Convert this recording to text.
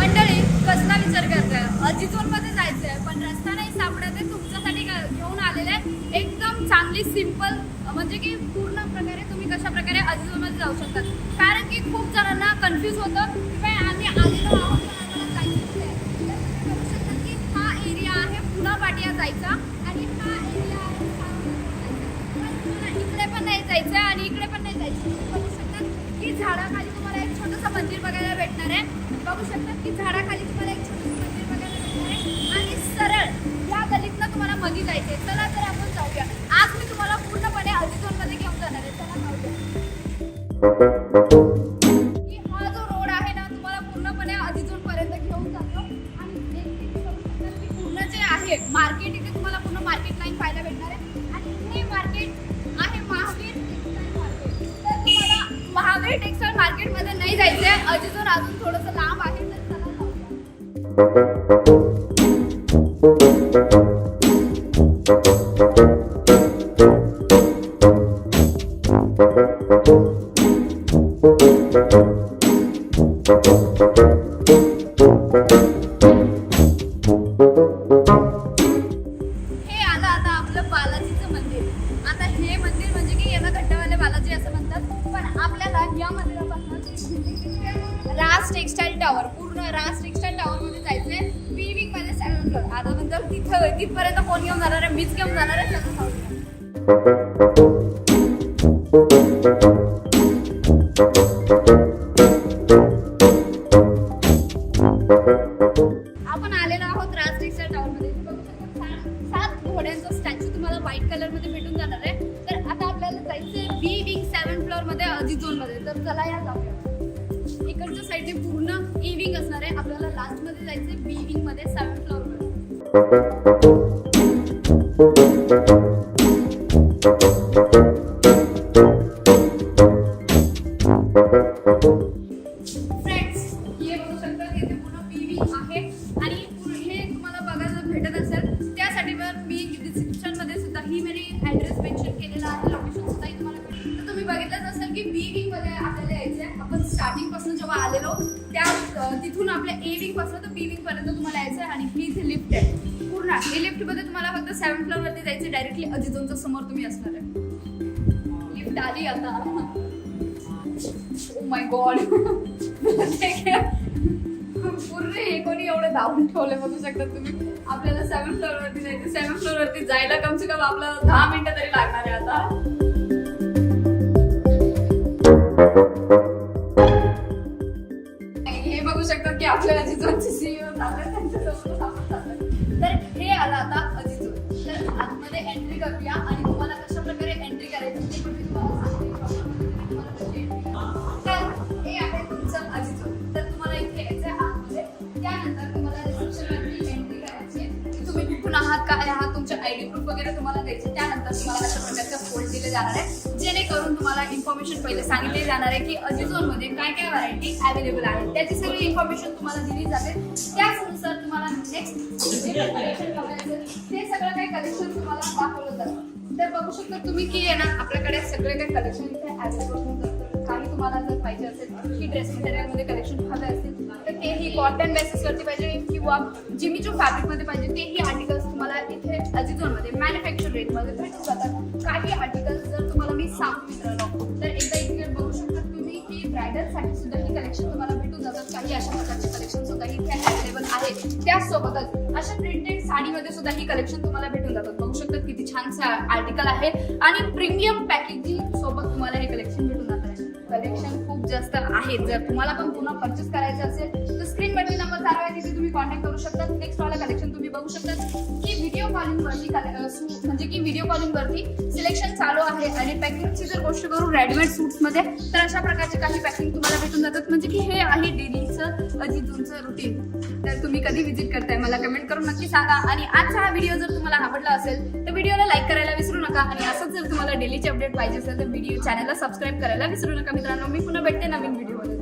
मंडळी कसला विचार करताय अजितोरमध्ये जायचं आहे पण रस्ता नाही सापडत आहे. तुमच्यासाठी घेऊन आलेले आहे? एकदम चांगली सिंपल म्हणजे की पूर्ण प्रकारे तुम्ही कशा प्रकारे अजितोनमध्ये जाऊ शकतात कारण की खूप जणांना कन्फ्यूज होतं की आम्ही आलेलो आहोत की हा एरिया आहे पुन्हा पाटिया जायचा आणि हा एरिया आहे पण तुम्हाला इकडे पण नाही जायचं आहे आणि इकडे पण नाही जायचं बघू की झाडाखाली छोटंसं मंदिर बघायला भेटणार आहे. बघू शकता की झाडाखाली तुम्हाला एक छोटंसं मंदिर बघायला भेटणार आहे. आणि सरळ या गलीतनं तुम्हाला मध्ये जायचंय. चला तर आपण जाऊया. आज मी तुम्हाला पूर्णपणे अजितोनमध्ये घेऊन जाणार आहे. चला जाऊया. हा जो रोड आहे ना तुम्हाला पूर्णपणे पर्यंत घेऊन जातो. आणि पूर्ण जे आहे मार्केट इथे तुम्हाला पूर्ण मार्केट लाईन पाहायला भेटणार आहे. आणि हे मार्केट आहे महावीर टेक्सटाईल मार्केट. तर तुम्हाला महावीर टेक्सटाईल मार्केटमध्ये नाही जायचं आहे अजून थोडंसं लांब आहे तर हे आलं आता आपलं बालाजीचं मंदिर. आता हे मंदिर म्हणजे की याला घट्टवाले बालाजी असं म्हणतात. पण आपल्याला या मंदिरात रास टेक्सटाईल टॉवर पूर्ण रास टेक्सटाईल टॉवर मध्ये जायचंय. विविंगमध्ये सेवन फ्लोर आता नंतर तिथं तिथपर्यंत कोण घेऊन जाणार आहे? मीच घेऊन जाणार आहे. चला आपण आलेलो आहोत राज टेक्सटाईल टावर मध्ये. सात घोड्यांचा स्टॅच्यू तुम्हाला व्हाईट कलरमध्ये भेटून जाणार आहे. तर आता आपल्याला जायचंय बी विंग सेवन फ्लोअरमध्ये अजित झोनमध्ये. तर चला या जाऊया. इकडच्या साईडने पूर्ण ई विंग असणार आहे. आपल्याला लास्टमध्ये जायचंय बी विंगमध्ये सेवन फ्लोअर फ्रेंड्स हे बघू शकता की इथे पूर्ण विविंग आहे. आणि पुढे तुम्हाला बघायला भेटत असेल त्यासाठी मग मी डिस्क्रिप्शनमध्ये सुद्धा ही मेरी ऍड्रेस मेन्शन केलेला आहे. लोकेशन सुद्धा तुम्हाला तुम्ही बघितलंच असेल की बी विंग आपल्याला स्टार्टिंगपासून जेव्हा आलेलो त्या तिथून आपल्या ए विंगपासून तर बी विंग पर्यंत तुम्हाला यायचं आहे आणि ही इथे लिफ्ट आहे. पूर्ण हे लिफ्टमध्ये तुम्हाला फक्त सेव्हन फ्लोअर वरती जायचं डायरेक्टली अजितोनच्या समोर तुम्ही असणार आहे. लिफ्ट आली आता. ओ माय गॉड पूर्ण हे कोणी एवढं दाबून ठेवले बघू शकता तुम्ही. आपल्याला सेवन फ्लोअर वरती जायचं सेवन फ्लोअर वरती जायला कम से कम आपल्याला दहा मिनिटं तरी लागणार आहे आता. हे बघू शकता की आपल्या अजितोनचे सीईओ तर हे आलं आता अजितोन तर आतमध्ये एंट्री करूया आणि तुम्हाला कशा प्रकारे एंट्री करायची तर हे आहे तुमचं अजितोन तर तुम्हाला इथे यायचं आहे आतमध्ये. त्यानंतर तुम्हाला रिसेप्शन एंट्री करायची आहे. तुम्ही कुठून आहात काय आहात तुमचे आयडी प्रूफ वगैरे तुम्हाला द्यायचे. त्यानंतर तुम्हाला अशा प्रकारचा फोल्ड दिले जाणार आहे जेणेकरून तुम्हाला इन्फॉर्मेशन पहिले सांगितले जाणार आहे की अजिझोनमध्ये काय काय व्हरायटी अवेलेबल आहे. त्याची सगळी इन्फॉर्मेशन तुम्हाला दिली जाते. त्याचनुसार तुम्हाला नेक्स्ट जे कलेक्शन ते सगळं काही कलेक्शन तुम्हाला दाखवलं जातं. तर बघू शकता तुम्ही की आहे ना आपल्याकडे सगळे काही कलेक्शन इथे अवेलेबल होऊन जातं काही तुम्हाला जर पाहिजे असेल की ड्रेस मटेरियलमध्ये कलेक्शन हवे असेल तर तेही कॉटन बेसिस वरती पाहिजे किंवा जिमीच्या फॅब्रिकमध्ये पाहिजे तेही आर्टिकल्स तुम्हाला इथे अजिझोनमध्ये मॅन्युफॅक्चर रेटमध्ये भेटून जातात. काही आर्टिकल प्रकारचे कलेक्शन सुद्धा इथे अवेलेबल आहे त्याचसोबतच अशा प्रिंटेड साडीमध्ये सुद्धा ही कलेक्शन तुम्हाला भेटून जातात. बघू शकतात किती छान आर्टिकल आहे. आणि प्रीमियम पॅकेजिंग सोबत तुम्हाला हे कलेक्शन भेटून जात. आहे कलेक्शन खूप जास्त आहे जर तुम्हाला पण पुन्हा परचेस करायचं असेल तर स्क्रीनवरती नंबर चालू आहे तिथे तुम्ही कॉन्टॅक्ट करू शकता नेक्स्ट वाला कलेक्शन तुम्ही बघू शकता व्हिडिओ कॉलिंग वरती म्हणजे की व्हिडिओ कॉलिंग वरती सिलेक्शन चालू आहे आणि पॅकिंगची जर गोष्ट करू रेडीमेड सूट्समध्ये तर अशा प्रकारचे काही पॅकिंग तुम्हाला भेटून जातात. म्हणजे की हे आहे डेलीचं अजितूनचं रुटीन तर तुम्ही कधी व्हिजिट करताय मला कमेंट करून नक्की सांगा. आणि आजचा हा व्हिडिओ जर तुम्हाला आवडला असेल तर व्हिडिओला लाईक करायला विसरू नका. आणि असंच जर तुम्हाला डेलीचे अपडेट पाहिजे असेल तर व्हिडिओ चॅनलला सबस्क्राईब करायला विसरू नका मित्रांनो. मी पुन्हा भेटते नवीन व्हिडिओमध्ये